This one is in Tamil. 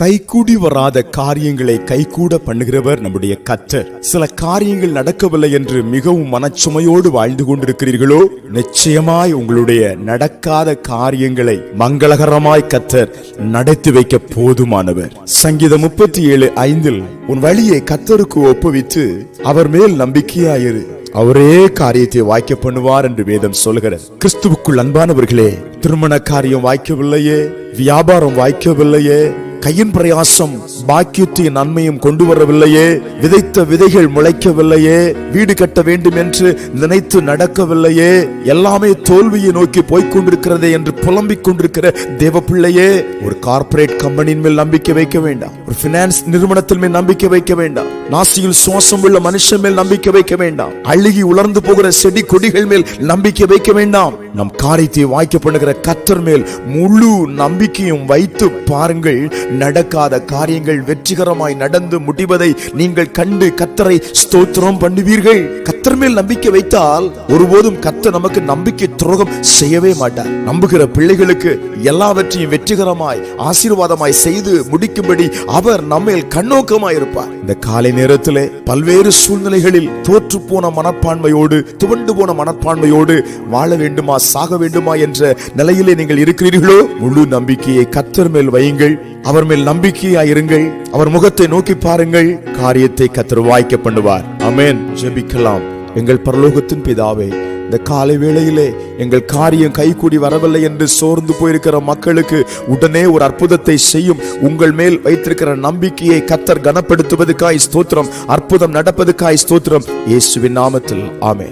கைகூடி வராத காரியங்களை கைகூட பண்ணுகிறவர் நம்முடைய கத்தர் சில காரியங்கள் நடக்கவில்லை என்று மிகவும் மனச்சுமையோடு வாழ்ந்து கொண்டிருக்கிறீர்களோ நிச்சயமாய் உங்களுடைய நடக்காத காரியங்களை மங்களகரமாய் கத்தர் நடத்தி வைக்க போதுமானவர். சங்கீதம் முப்பத்தி ஏழு ஐந்தில் உன் வழியை கத்தருக்கு ஒப்புவித்து அவர் மேல் நம்பிக்கையாயிரு. அவரே காரியத்தை வாய்க்க பண்ணுவார் என்று வேதம் சொல்கிறது கிறிஸ்துவுக்குள் அன்பானவர்களே திருமண காரியம் வாய்க்கவில்லையே வியாபாரம் வாய்க்கவில்லையே கையின் பிரயாசம் பாக்கியத்தையும் நன்மையும் கொண்டு வரவில்லையே. விதைத்த விதைகள் முளைக்கவில்லையே. வீடு கட்ட வேண்டும் என்று நினைத்து நடக்கவில்லையே. எல்லாமே தோல்வியை நோக்கி போய்கொண்டிருக்கிறதே என்று புலம்பிக் கொண்டிருக்கிற தேவ பிள்ளையே ஒரு கார்ப்பரேட் கம்பெனியின் மேல் நம்பிக்கை வைக்க வேண்டாம். ஒரு பினான்ஸ் நிறுவனத்தில் மேல் நம்பிக்கை வைக்க வேண்டாம். நாசியில் சுவாசம் உள்ள மனுஷன் மேல் நம்பிக்கை வைக்க வேண்டாம். அழுகி உலர்ந்து போகிற செடி கொடிகள் மேல் நம்பிக்கை வைக்க வேண்டாம். நம் காரியத்தை வாய்க்க பண்ணுகிற கத்தர் மேல் முழு நம்பிக்கையும் வைத்து பாருங்கள். நடக்காத காரியங்கள் வெற்றிகரமாய் நடந்து முடிவதை நீங்கள் கண்டு கத்தரை ஸ்தோத்திரம் பண்ணுவீர்கள். கத்தர் மேல் நம்பிக்கை வைத்தால் ஒருபோதும் கத்தர் நமக்கு நம்பிக்கை துரோகம் செய்யவே மாட்டார். நம்புகிற பிள்ளைகளுக்கு எல்லாவற்றையும் வெற்றிகரமாய் ஆசீர்வாதமாய் செய்து முடிக்கும்படி அவர் நம்மேல் கண்ணோக்கமாய் இருப்பார். இந்த காலை நேரத்தில் பல்வேறு சூழ்நிலைகளில் தோற்று போன மனப்பான்மையோடு துவண்டு போன மனப்பான்மையோடு வாழ வேண்டுமா சாக வேண்டுமா என்ற நிலையிலே நீங்கள் இருக்கிறீர்களோ? முழு நம்பிக்கையை கத்தர் மேல் வையுங்கள். அவர் மேல் நம்பிக்கையாயிருங்கள். அவர் முகத்தை நோக்கி பாருங்கள். காரியத்தை கத்தர் வாய்க்க பண்ணுவார். அமேன் ஜெபிக்கலாம். எங்கள் பரலோகத்தின் பிதாவே இந்த காலை வேளையிலே எங்கள் காரியம் கைகூடி வரவில்லை என்று சோர்ந்து போயிருக்கிற மக்களுக்கு உடனே ஒரு அற்புதத்தை செய்யும் உங்கள் மேல் வைத்திருக்கிற நம்பிக்கையை கத்தர் கனப்படுத்துவதற்காய் ஸ்தோத்திரம் அற்புதம் நடப்பதுக்காய் ஸ்தோத்திரம். இயேசுவின் நாமத்தில் ஆமே